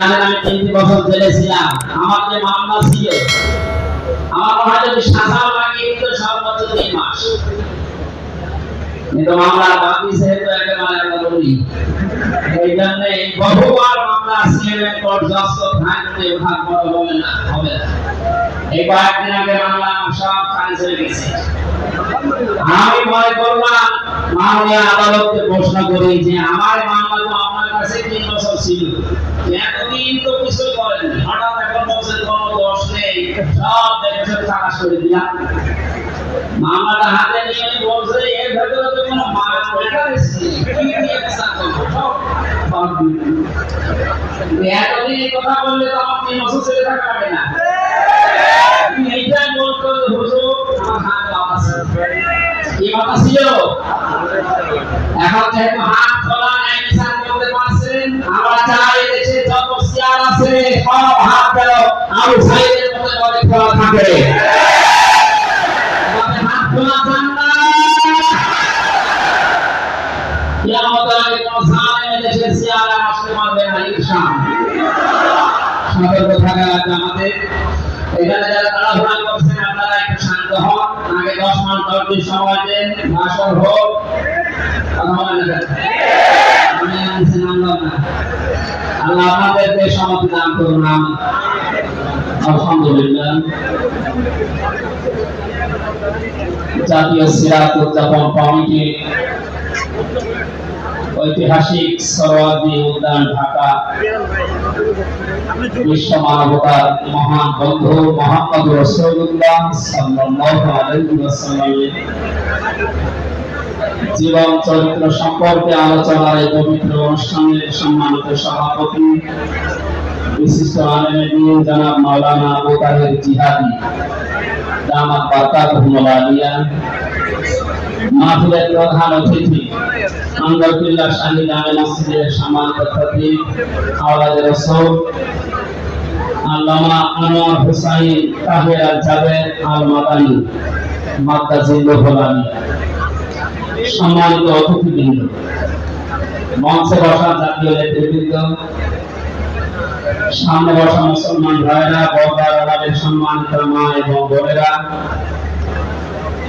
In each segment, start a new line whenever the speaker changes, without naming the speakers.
আমি তিনটি বছর জেলে ছিলাম। আমার যে মামলা ছিল। আমার মনে হয় যদি সাজাও লাগে তো সর্বোচ্চ তিন মাস। কিন্তু মামলা বাকি যেহেতু একেবারে আমরা বলি এই জন্য বহুবার মামলা সিএমএম কোর্ট জজ কোর্ট হাইকোর্টে হবে না হবে না। এই কয়েকদিন আগে মামলা আমার সব ক্যান্সেল গেছে। আমি মনে করলাম মামলা আদালতকে প্রশ্ন করি যে আমার মামলা তো আপনার কাছে তিন বছর ছিল? এতদিন তো কিছু করেননি। হঠাৎ এখন বলছেন কোনো দোষ নেই, সব দেখে টাকা করে দিলাম। মামলাটা হাতে নিয়ে উনি বলছে, এর ভেতরে তো কোনো মাছ লেখা রয়েছে কি করব? সব। এতদিন কথা বললে তো আমার তিন বছর ছেলে থাকা না। তুমি এইটাই বলতো হুজুর আমার হাত বাবা কথা ছিল? এখন যেহেতু হাত খোলা ন্যায় বিচার করতে পারছেন আমরা চাই দেশে যত চেয়ার আছে, সব হাত গেল আবু সাইদের মতো করে খোলা থাকে। হাত খোলা চান না। কিয়ামতের আগে কোনো জালেম দেশে চেয়ারে আসতে পারবে না, ইনশাআল্লাহ। সতর্ক থাকা লাগবে আমাদের। এখানে যারা তাড়াহুড়া করছেন, আপনারা একটু শান্ত হন। আগে দশ মাস দশ দিন সময় দেন। ভাষণ হোক। কথা বলেন না। আমি আনছি নামলাম না। আল্লাহ আপনাদেরকে সমাধি দান করুন আলহামদুলিল্লাহ। জাতীয় সিরাত উদযাপন কমিটি, ঐতিহাসিক সরোয়ার্দী উদ্যান ঢাকা। বিশ্ব মানবতার মহান বন্ধু মোহাম্মদ রসুল্লাহ সাল্লাল্লাহু আলাইহি ওয়াসাল্লামের জীবন, চরিত্র সম্পর্কে আলোচনার এই পবিত্র অনুষ্ঠানের সম্মানিত সভাপতি, বিশিষ্ট জনাব মাওলানা আবু তাহের জিহাদি, দামাত মাহফিলের প্রধান অতিথি, আন্দরকিল্লা শাহী জামে মসজিদের সম্মানিত খতিব আওলাদ রাসূল, আল্লামা আনোয়ার হুসাইন তাহের আল আল মাদানী সম্মানিত অতিথিবৃন্দ, মঞ্চে বসা জাতীয় নেতৃবৃন্দ, সামনে বসা মুসলমান ভাইরা, বর্দার সম্মানিত মা এবং বোনেরা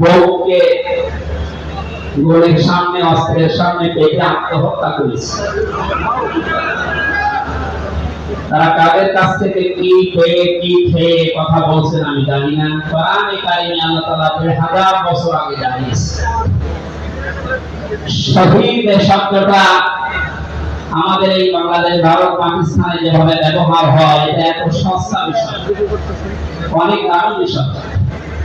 বউকে গোলের সামনে, অস্ত্রের সামনে পেটে আত্মহত্যা করেছে। তারা কাদের কাছ থেকে কি পেয়ে, কি খেয়ে কথা বলছেন আমি জানি না। কোরআনে কারিমে আল্লাহ তাআলা দেড় হাজার বছর আগে জানিয়েছে। শহীদ শব্দটা আমাদের এই বাংলাদেশ, ভারত, পাকিস্তানে যেভাবে ব্যবহার হয়, এটা এত সস্তা বিষয়। অনেক দারুণ বিষয়।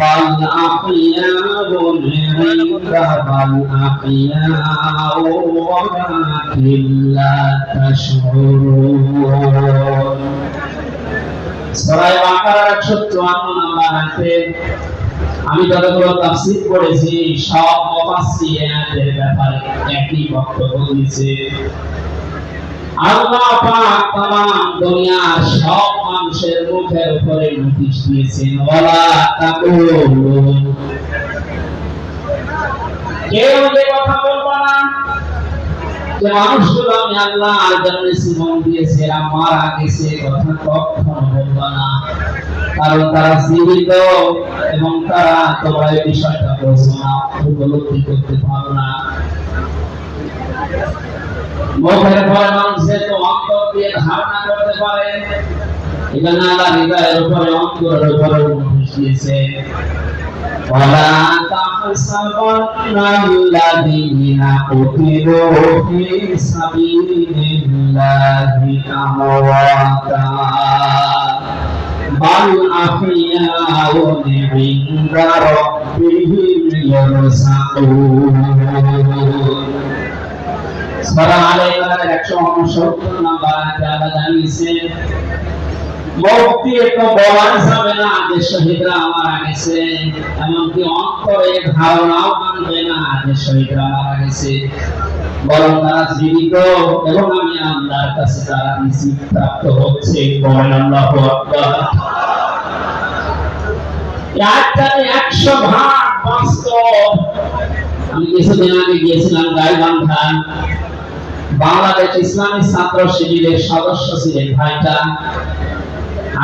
বাল আহইয়াউন ইনদা বাল আহইয়াউ ওয়ালাকিন লা তাশউরুন সূরা বাকারার 154 নম্বর আয়াতে আমি যতগুলো তাফসীর পড়েছি, সব মুফাসসিরের ব্যাপারে একই বক্তব্য দিয়েছে। আল্লাহ পাক তাম দুনিয়ার সব মানুষের মুখের উপরে নোটিশ দিয়েছেন, ওয়ালা তাকুলু কেউ যে কথা না। মানুষগুলো জীবন দিয়েছে মারা গেছে কারণ তারা জীবিত এবং তারা তোমরা এই বিষয়টা না। মুখের পরে মানুষের তো অন্তর দিয়ে ধারণা করতে পারে এখানে আল্লাহ হৃদয়ের উপরে অন্তরের উপরে উপদেশ দিয়েছে ولا تحسبن الذين قتلوا في سبيل الله أمواتا بل أحياء عند ربهم يرزقون সূরা আলে 169 নম্বর আয়াতে আল্লাহ জানিয়েছেন, মুক্তি তো বলা যাবে না, যে শহীদরা মারা গেছে, এমনকি অন্তরে ধারণাও মানবে না যে শহীদরা মারা গেছে। বরং তারা জীবিত এবং আমি আল্লাহর প্রাপ্ত হচ্ছে আমি কিছুদিন আগে গিয়েছিলাম গাইবান্ধা। বাংলাদেশ ইসলামী ছাত্র শিবিরের সদস্য ছিলেন ভাইটা।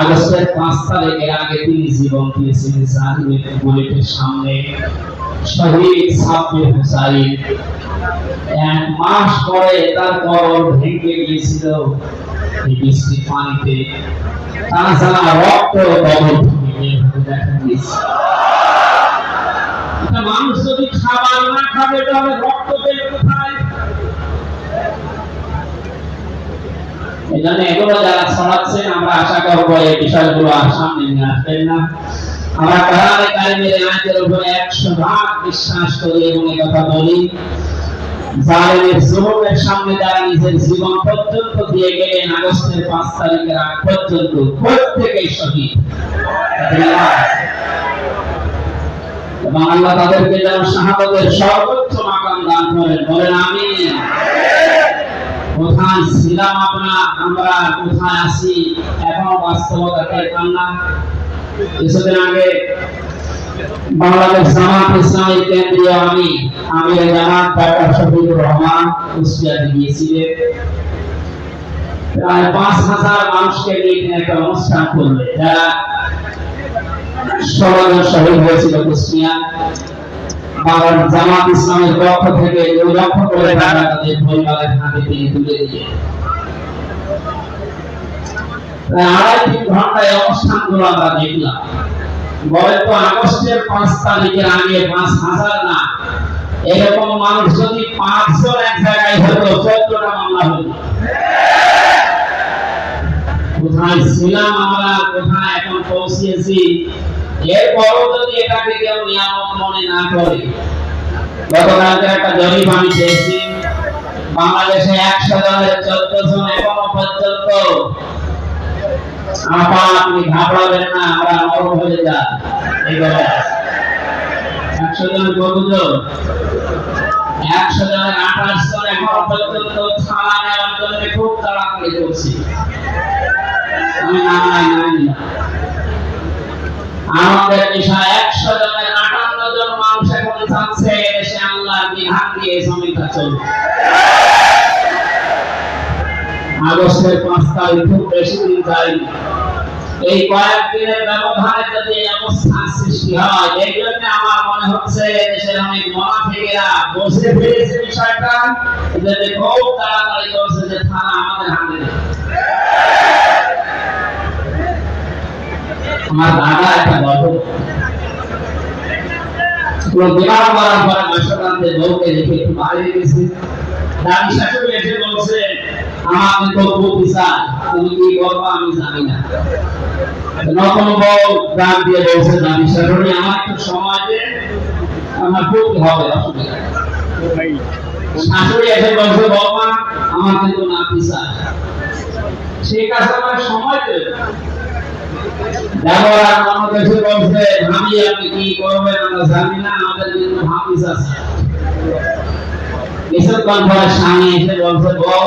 আগস্টের পাঁচ তারিখের আগে তিনি জীবন দিয়েছিলেন বুলেটের সামনে। শহীদ সাব্বির হুসাইন। এক মাস পরে তার কবর ভেঙে গিয়েছিল এই পানিতে। তাছাড়া রক্ত কবর হতে দেখা গিয়েছে। একটা মানুষ যদি খাবার না খাবে, তাহলে রক্ত কোথায় এজন্য এগুলো যারা ছড়াচ্ছেন আমরা আশা করব এই বিষয়গুলো আর সামনে নিয়ে আসবেন না। আমরা কোরআনে কারিমের আয়াতের উপরে একশো ভাগ বিশ্বাস করি এবং এই কথা বলি। জালেমের সামনে যারা নিজের জীবন পর্যন্ত দিয়ে গেলেন আগস্টের পাঁচ তারিখের আগ পর্যন্ত। প্রত্যেকেই শহীদ। এবং আল্লাহ তাদেরকে যেন শাহাদতের সর্বোচ্চ মাকাম দান করেন। বলেন, আমিন। কোথায় ছিলাম আমরা? আমরা কোথায় আছি? এখনও বাস্তবতা না কিছুদিন আগে বাংলাদেশ জামাত ইসলামী কেন্দ্রীয় আমি আমির জামাত ডাক্তার শফিকুর রহমান কুষ্টিয়াতে গিয়েছিলেন প্রায় পাঁচ হাজার মানুষকে নিয়ে একটা অনুষ্ঠান করলেন যারা জন শহীদ হয়েছিল কুষ্টিয়া। বাবার জামাত ইসলামের পক্ষ থেকে লক্ষ করে টাকা তাদের পরিবারের হাতে তিনি তুলে দিয়ে আড়াই তিন ঘন্টায় অনুষ্ঠানগুলো আমরা দেখলাম। বলে আগস্টের পাঁচ তারিখের আগে পাঁচ হাজার না? এরকম মানুষ যদি পাঁচজন এক জায়গায় হতো চোদ্দটা মামলা হতো কোথায় ছিলাম আমরা? কোথায় এখন পৌঁছিয়েছি এরপরও যদি এটাকে কেউ নিয়ামক মনে না করে গতকালকে একটা জরিপ আমি পেয়েছি বাংলাদেশে একশো জনের চোদ্দ জন এখনও পর্যন্ত আপা আপনি ঘাবড়াবেন না, আমরা নরম হয়ে যা। এই কথা একশো জন কতজন একশো জনের আঠাশ জন এখনও পর্যন্ত থানা নেওয়ার জন্য খুব তাড়াতাড়ি করছি। আমি নাম নাই নাম আগস্টের পাঁচ তারিখ খুব বেশি দিন যায়নি। এই কয়েকদিনের ব্যবধানে যদি এই অবস্থার সৃষ্টি হয়, এই জন্য আমার মনে হচ্ছে দেশের অনেক মনাফিকেরা বসে ফেলেছে বিষয়টা। এজন্য খুব তাড়াতাড়ি করছে যে থানা আমাদের হাতে আমার দাদা একটা গল্প বিবাহ করার পরে মাসকান্তে বউকে রেখে একটু বাইরে গেছে। দাদি শাশুড়ি এসে বলছে আমাকে তো বউ তুমি কি করব আমি জানি না। নতুন বউ গান দিয়ে বলছে দাদি শাশুড়ি আমার একটু সময় আমার করতে হবে, অসুবিধা শাশুড়ি এসে বলছে, বৌমা, আমার কিন্তু নাতি চাই ঠিক আছে, আমার সময় দেবে ব্যবহার আমাদের বলছে, ভাবি, আপনি কি করবেন? আমরা জানি না, আমাদের কিন্তু ভাবিস আছে। কিছুক্ষণ পরে স্বামী এসে বলছে, বউ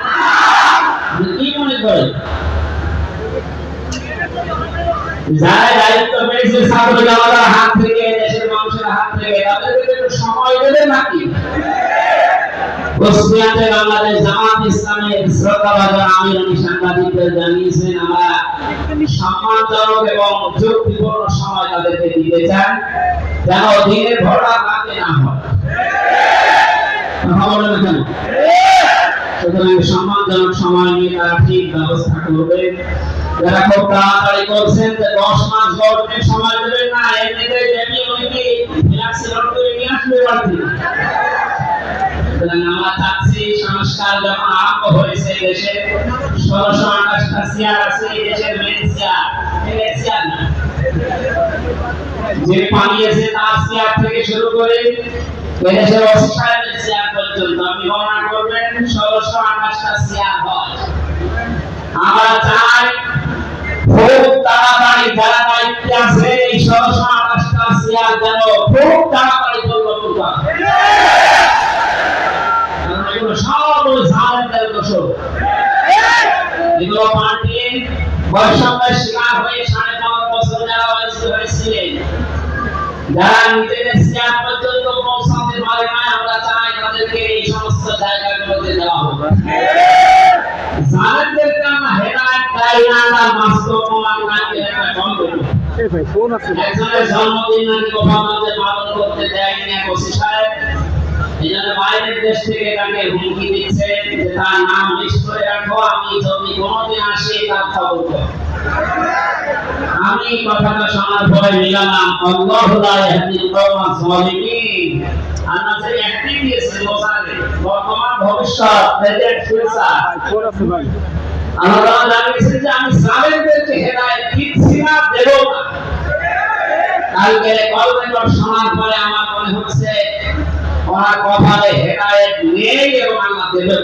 কি মনে করেন? যারা দায়িত্ব পেয়েছে ছাত্র জনতার হাত থেকে, দেশের মানুষের হাত থেকে, তাদেরকে একটু সময় দেবে নাকি? কুষ্টিয়াতে বাংলাদেশ জামাত ইসলামের শ্রদ্ধাভাজন আমির উনি সাংবাদিকদের জানিয়েছেন, আমরা সম্মানজনক এবং যুক্তিপূর্ণ সময় তাদেরকে দিতে চান যেন দিনের ভরা রাতে না হয়। কথা বলেন কেন? সুতরাং সম্মানজনক সময় নিয়ে তারা ঠিক ব্যবস্থা করবে। যারা খুব তাড়াতাড়ি করছেন, যে দশ মাস গভর্নমেন্ট সময় দেবেন না এমনিতে যেমনি লোড করে নিয়ে আসবে সংস্কার যখন আরম্ভ হয়েছে দেশে আছে দেশের যে পালিয়েছে তার থেকে শুরু করে ওসি সাহেবের চেয়ার পর্যন্ত আপনি গণনা করবেন ষোলোশো আঠাশটা চেয়ার হয় আমরা চাই বৈষম্যের শিকার হয়ে সাড়ে পনেরো বছর যারা হয়েছে হয়েছিলেন যারা নিজেদের চেয়ার পর্যন্ত পৌঁছাতে পারে না আমরা চাই তাদেরকে এই সমস্ত জায়গাগুলোতে দেওয়া হবে জালেমদেরকে আমরা হেদায়েত দেই না আমরা বাস্তব প্রমাণ নাই এটা বন্ধ
আছে।
একজনের জন্মদিন নাকি গোপালগঞ্জে পালন করতে দেয়নি এক ওসি সাহেব এই জন্য বাইরের দেশ থেকে তাকে হুমকি দিচ্ছে যে তার নাম লিস্ট করে রাখো আমি যদি কোনোদিন আসি তার খবর আমি কথাটা শোনার পরে মিলালাম, আল্লাহ লা ইয়াহদিল কওমা যালিমিন আমরা একটি দিয়েছে মোসারে বর্তমান ভবিষ্যৎ প্রেজেন্ট ফিউচার আল্লাহ জানিয়েছেন যে আমি সালেমদেরকে হেদায়েত দিচ্ছি না দেব না। কালকে কল শোনার পরে আমার মনে হচ্ছে, ওনার কপালে হেদায়েত নেই এবং আল্লাহ দেবেন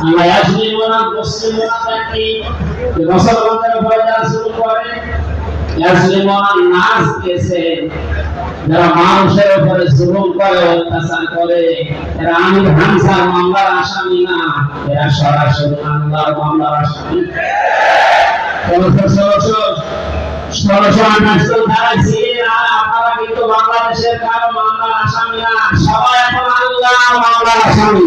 আমরা ইয়াসলিমুনা মুসলিমুনা দেখি যে মুসলমানদের উপরে যারা শুরু করে ইয়াসলিমুনা নাস দিয়েছে যারা মানুষের উপরে জুলুম করে অত্যাচার করে এরা আমির হামসার মামলার আসামি না এরা সরাসরি আল্লাহর মামলার আসামি ষোলোশো আঠাশ জন যারা ছিলেন আর আপনারা কিন্তু বাংলাদেশের কারও মামলার আসামি না সবাই এখন আল্লাহ মামলার আসামি।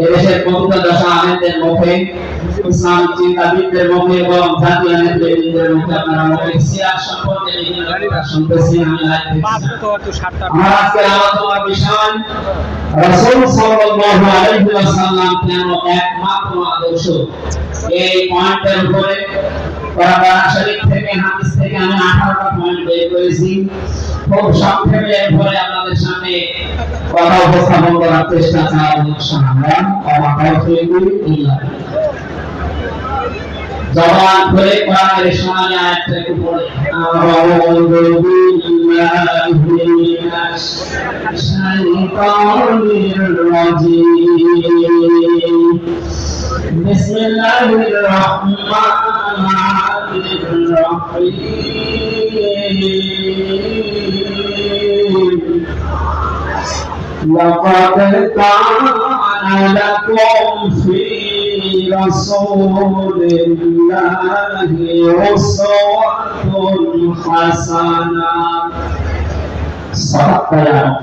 এদেশের পবিত্র দশা আলেমদের মুখে ইসলামিক চিন্তাবিদদের মুখে এবং জাতীয় নেতৃবৃন্দের মুখে আপনারা মুখে সিরাজ সম্পর্কে শুনতেছি আমি আমার আজকের আলোচনার বিষয় রাসূল সাল্লাল্লাহু আলাইহি ওয়াসাল্লাম কেন একমাত্র আদর্শ? এই পয়েন্টের উপরে কোরআন শরীফ থেকে হাদিস থেকে আমি 18টা পয়েন্ট বের করেছি। খুব সংক্ষেপে এরপরে আপনাদের সামনে কথা উপস্থাপন করার চেষ্টা চালাবো ইনশাআল্লাহ আমার তৌফিক ইল্লাহ জবান করে কোরআনের শোনানি আয়াতটা একটু পড়ে। আউযু বিল্লাহি মিনাশ শাইতানির রাজিম। বিসমিল্লাহির রহমানির রহিম। لقد كان لكم في رسول الله أسوة حسنة صدق يا رب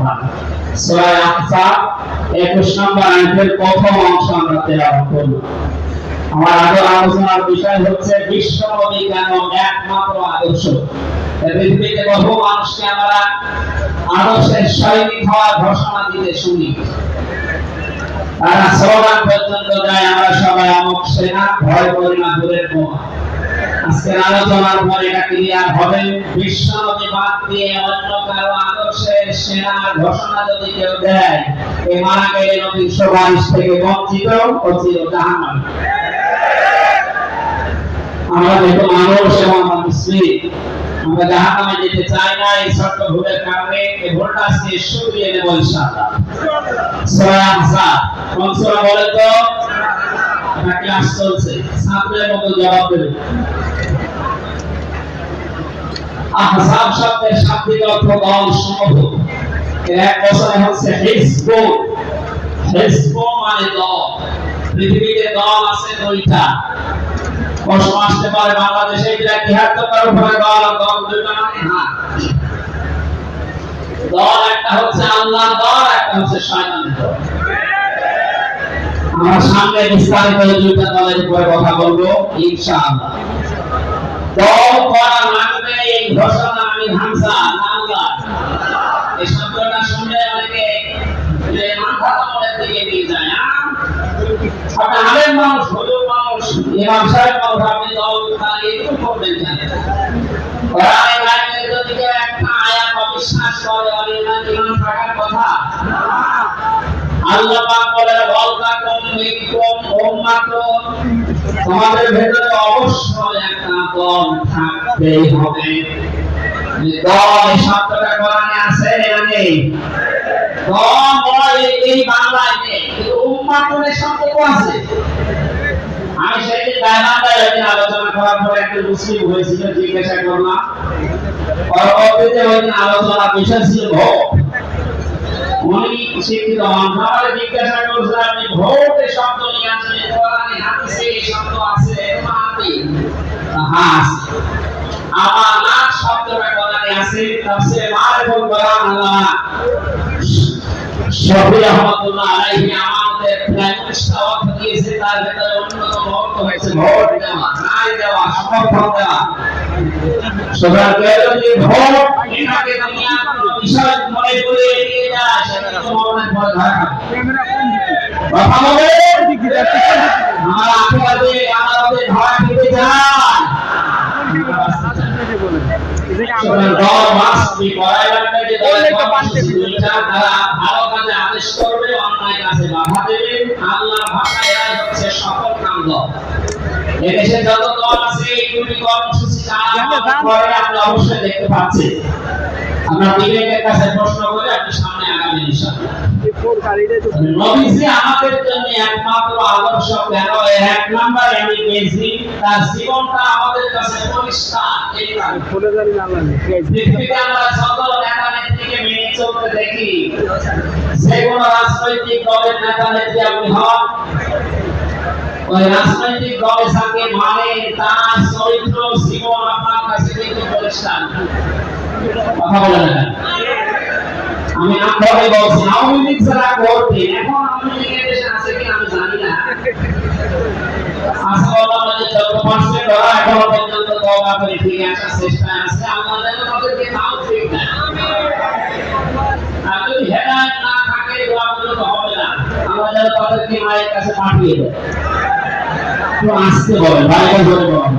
সূরা আহজাব 21 নম্বর আয়াতের প্রথম অংশ আমরা তেলাওয়াত করব আমার আগে আলোচনার বিষয় হচ্ছে বিশ্ব কেন একমাত্র আদর্শ? পৃথিবীতে বহু মানুষকে আমরা আদর্শের সৈনিক হওয়ার ঘোষণা দিতে শুনি। তারা স্লোগান পর্যন্ত দেয় আমরা সবাই অমুক সেনা, ভয় করি না, দূরের বোমা। আজকের আলোচনার পর এটা ক্লিয়ার হবে বিশ্ব বাদ দিয়ে অন্য কারও আদর্শের সেনা ঘোষণা যদি কেউ দেয়, এ মারা গেলে নদীর সুপারিশ থেকে বঞ্চিত ও চির জাহান্নাম আমরা যেহেতু মানুষ এবং মুসলিম, আমরা জাহান্নামে যেতে চাই না, এই ছোট্ট ভুলের কারণে এই ভুলটা আজকে শুধরিয়ে নেব ইনশাআল্লাহ। সূরা আহজাব কোন সূরা বলে তো? এটা ক্লাস চলছে? ছাত্রের মতো জবাব দেবে। আহজাব শব্দের শাব্দিক অর্থ দল সমূহ। এর এক বছরে হচ্ছে হিজব হিজব মানে দল। পৃথিবীতে দল আছে দুইটা। প্রশ্ন আসতে পারে বাংলাদেশে এটা তিয়াত্তর উপরে দল আর দল দুইটা মানে না দল একটা হচ্ছে আল্লাহ দল একটা হচ্ছে শয়তানের দল আমরা সামনে বিস্তারিত দুইটা দলের উপরে কথা বলব। ইনশাআল্লাহ। দল করা লাগবে এই ঘোষণা আমি হামসা আল্লাহ এই শব্দটা শুনলে অনেকে মাথা কমলের দিকে নিয়ে যায় হুজুর মানুষ ইমাম সাহেব মানুষ আপনি দল তাহলে এরকম করবেন কেন? কোরআনে কারিমে যদি কেউ একটা আয়াত অবিশ্বাস করে আর ইমান ইমান থাকার কথা, আল্লাহ পাক বলে বল তাকুম মিনকুম উম্মাতুন। তোমাদের ভেতরে অবশ্যই একটা দল থাকতেই হবে। দল শব্দটা কোরআনে আছে না নেই? দল বলে এই বাংলায় নেই, কিন্তু উম্মাতুনের শব্দ তো আছে। আমি সেদিন গায়বান্ধায় একদিন আলোচনা করার পরে একটা মুসলিম হয়েছিল, জিজ্ঞাসা করলাম, পরবর্তীতে ওই দিন আলোচনা বিষয় ছিল ভোট। উনি শিক্ষিত হন। আমাকে জিজ্ঞাসা করছে, আপনি ভোটে শব্দ নিয়ে আসলে কোরআনে হাদিসে এই শব্দ আছে মাতি হ্যাঁ আছে। আমার নাক শব্দটা কোরআনে আছে, তাফসীরে মারিফুল কোরআন আল্লাহ। শফি রহমাতুল্লাহ আলাইহি আমাদের প্রায় উনিশটা অর্থ দিয়েছে, তার ভেতরে হয়েছে ভোট দেওয়া রায় দেওয়া সমর্থন দেওয়া। সুতরাং কেউ ভোট এটাকে দুনিয়ার মনে করে এগিয়ে যায় সেটা তো মরণের পরে ধরা কথা বলে? আমার আশেপাশে আমাদের ধরা খেতে যায়। যে আদেশ করবে অন্যায় কাজে বাধা দেবে। আল্লাহ ভাষায় হচ্ছে সফল দল। এদেশে যত দল আছে এই দুটি কর্মসূচি করে আপনি অবশ্যই দেখতে পাচ্ছেন। আমরা বিবেকের কাছে প্রশ্ন করে আপনি সামনে আগামী ইনশাআল্লাহ। নবীজি আমাদের জন্য একমাত্র আদর্শ কেন? এক নাম্বার আমি পেয়েছি তার জীবনটা আমাদের কাছে পরিষ্কার। এই কারণে। পৃথিবীতে আমরা যত নেতা নেত্রীকে মেনে চলতে দেখি। যে কোনো রাজনৈতিক দলের নেতা নেত্রী আপনি হন ওই রাজনৈতিক সাথে মানে তার চরিত্র জীবন আপনার কাছে কিন্তু পরিষ্কার। কথা বলে না আমি আপনাকে বলছি, আওয়ামী লীগ যারা করতেন এখন আওয়ামী লীগের দেশে আছে কিনা আমি জানি না। যেন তাদেরকে মায়ের কাছে পাঠিয়ে দেয়। তো আসতে বলেন বাইরে ধরে বলেন